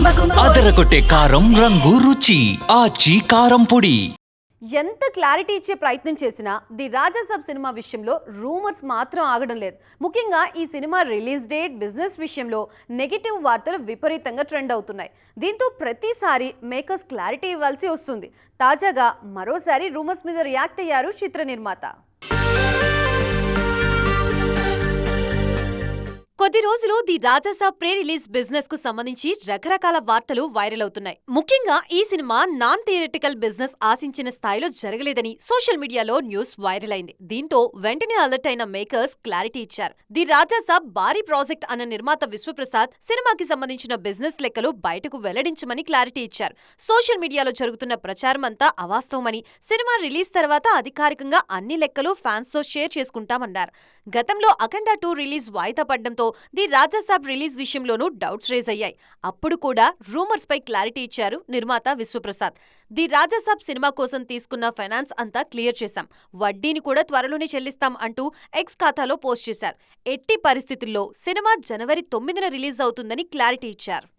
అదరగొట్టే కారం రంగు రుచి ఆచి కారం పొడి. ఎంత క్లారిటీ ఇచ్చే ప్రయత్నం చేసినా ది రాజాసాబ్ సినిమా విషయంలో రూమర్స్ మాత్రం ఆగడం లేదు. ముఖ్యంగా ఈ సినిమా రిలీజ్ డేట్ బిజినెస్ విషయంలో నెగిటివ్ వార్తలు విపరీతంగా ట్రెండ్ అవుతున్నాయి. దీంతో ప్రతిసారి మేకర్స్ క్లారిటీ ఇవ్వాల్సి వస్తుంది. తాజాగా మరోసారి రూమర్స్ మీద రియాక్ట్ అయ్యారు చిత్ర నిర్మాత. కొద్ది రోజులు ది రాజాసాబ్ ప్రీ రిలీజ్ బిజినెస్కు సంబంధించి రకరకాల వార్తలు వైరల్ అవుతున్నాయి. ముఖ్యంగా ఈ సినిమా నాన్ థియరిటికల్ బిజినెస్ ఆశించిన స్థాయిలో జరగలేదని సోషల్ మీడియాలో న్యూస్ వైరల్ అయింది. దీంతో వెంటనే అలర్ట్ అయిన మేకర్స్ క్లారిటీ ఇచ్చారు. ది రాజాసాబ్ భారీ ప్రాజెక్ట్ అన్న నిర్మాత విశ్వప్రసాద్ సినిమాకి సంబంధించిన బిజినెస్ లెక్కలు బయటకు వెల్లడించమని క్లారిటీ ఇచ్చారు. సోషల్ మీడియాలో జరుగుతున్న ప్రచారం అంతా అవాస్తవమని సినిమా రిలీజ్ తర్వాత అధికారికంగా అన్ని లెక్కలు ఫ్యాన్స్తో షేర్ చేసుకుంటామన్నారు. గతంలో అఖండ టూ రిలీజ్ వాయిదా పడ్డంతో ది రాజాసాబ్ రిలీజ్ విషయంలోనూ డౌట్స్ రేజ్ అయ్యాయి. అప్పుడు కూడా రూమర్స్ పై క్లారిటీ ఇచ్చారు నిర్మాత విశ్వప్రసాద్. ది రాజాసాబ్ సినిమా కోసం తీసుకున్న ఫైనాన్స్ అంతా క్లియర్ చేశాం. వడ్డీని కూడా త్వరలోనే చెల్లిస్తాం అంటూ ఎక్స్ ఖాతాలో పోస్ట్ చేశారు. ఎట్టి పరిస్థితుల్లో సినిమా జనవరి తొమ్మిదిన రిలీజ్ అవుతుందని క్లారిటీ ఇచ్చారు.